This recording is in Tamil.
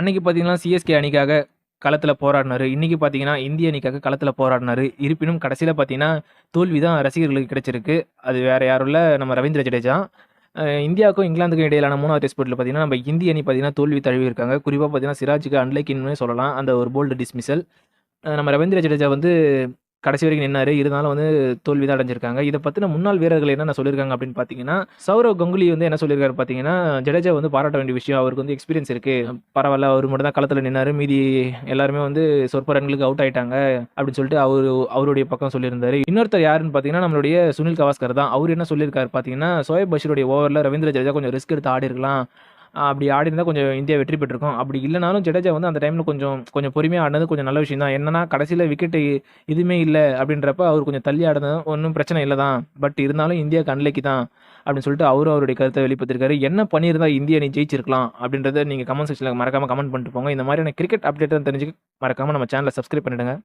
அன்னைக்கு பார்த்தீங்கன்னா சிஎஸ்கே அணிக்காக களத்தில் போராடினார். இன்றைக்கி பார்த்தீங்கன்னா இந்திய அணிக்காக களத்தில் போராடினாரு. இருப்பினும் கடைசியில் பார்த்தீங்கன்னா தோல்வி தான் ரசிகர்களுக்கு கிடைச்சிருக்கு. அது வேறு யாரும் இல்லை. நம்ம ரவீந்திர ஜடேஜா. இந்தியாவுக்கும் இங்கிலாந்துக்கும் இடையிலான மூணாவது டெஸ்ட் போட்டியில் பார்த்தீங்கன்னா நம்ம இந்திய அணி பார்த்தீங்கன்னா தோல்வி தழுவி இருக்காங்க. குறிப்பாக பார்த்தீங்கன்னா சிராஜுக்கு அன்லைக்கின்னு சொல்லலாம். அந்த ஒரு போல்டு டிஸ்மிசல் நம்ம ரவீந்திர ஜடேஜா வந்து கடைசி வரைக்கும் நின்னாரு. இருந்தாலும் வந்து தோல்வி தான் அடைஞ்சிருக்காங்க. இதை பற்றின முன்னாள் வீரர்கள் என்னென்ன சொல்லியிருக்காங்க அப்படின்னு பார்த்தீங்கன்னா சௌரவ் கங்குலி வந்து என்ன சொல்லியிருக்காரு பார்த்தீங்கன்னா ஜடேஜா வந்து பாராட்ட வேண்டிய விஷயம். அவருக்கு வந்து எக்ஸ்பீரியன்ஸ் இருக்கு. பரவாயில்ல அவர் மட்டும் தான் களத்தில் நின்னாரு. மீதி எல்லாருமே வந்து சொற்ப ரன்களுக்கு அவுட் ஆயிட்டாங்க அப்படின்னு சொல்லிட்டு அவர் அவருடைய பக்கம் சொல்லியிருந்தாரு. இன்னொருத்தர் யாருன்னு பார்த்தீங்கன்னா நம்மளுடைய சுனில் கவாஸ்கர் தான். அவர் என்ன சொல்லியிருக்காரு பார்த்தீங்கன்னா சோயப் பஷீருடைய ஓவரில் ரவீந்திர ஜடேஜா கொஞ்சம் ரிஸ்க் எடுத்து ஆடி இருக்கலாம் அப்படி ஆடி இருந்தால் கொஞ்சம் இந்தியா வெற்றி பெற்றிருக்கும். அப்படி இல்லைனாலும் ஜடேஜா வந்து அந்த டைமில் கொஞ்சம் கொஞ்சம் பொறுமையாக ஆடினது கொஞ்சம் நல்ல விஷயம் தான். என்னன்னா கடைசியில் விக்கெட்டு எதுவுமே இல்லை அப்படின்றப்ப அவர் கொஞ்சம் தள்ளி ஆடினது ஒன்றும் பிரச்சனை இல்லை தான். பட் இருந்தாலும் இந்தியா கண்லைக்கு தான் அப்படின்னு சொல்லிட்டு அவரும் அவருடைய கருத்தை வெளிப்படுத்திருக்காரு. என்ன பண்ணியிருந்தால் இந்திய அணி ஜெயிச்சிருக்கலாம் அப்படின்றத நீங்கள் கமெண்ட் செக்ஷனில் மறக்காமல் கமெண்ட் பண்ணிட்டு போங்க. இந்த மாதிரியான கிரிக்கெட் அப்டேட் தெரிஞ்சுக்க மறக்காமல் நம்ம சேனலை சப்ஸ்கிரைப் பண்ணிடுங்க.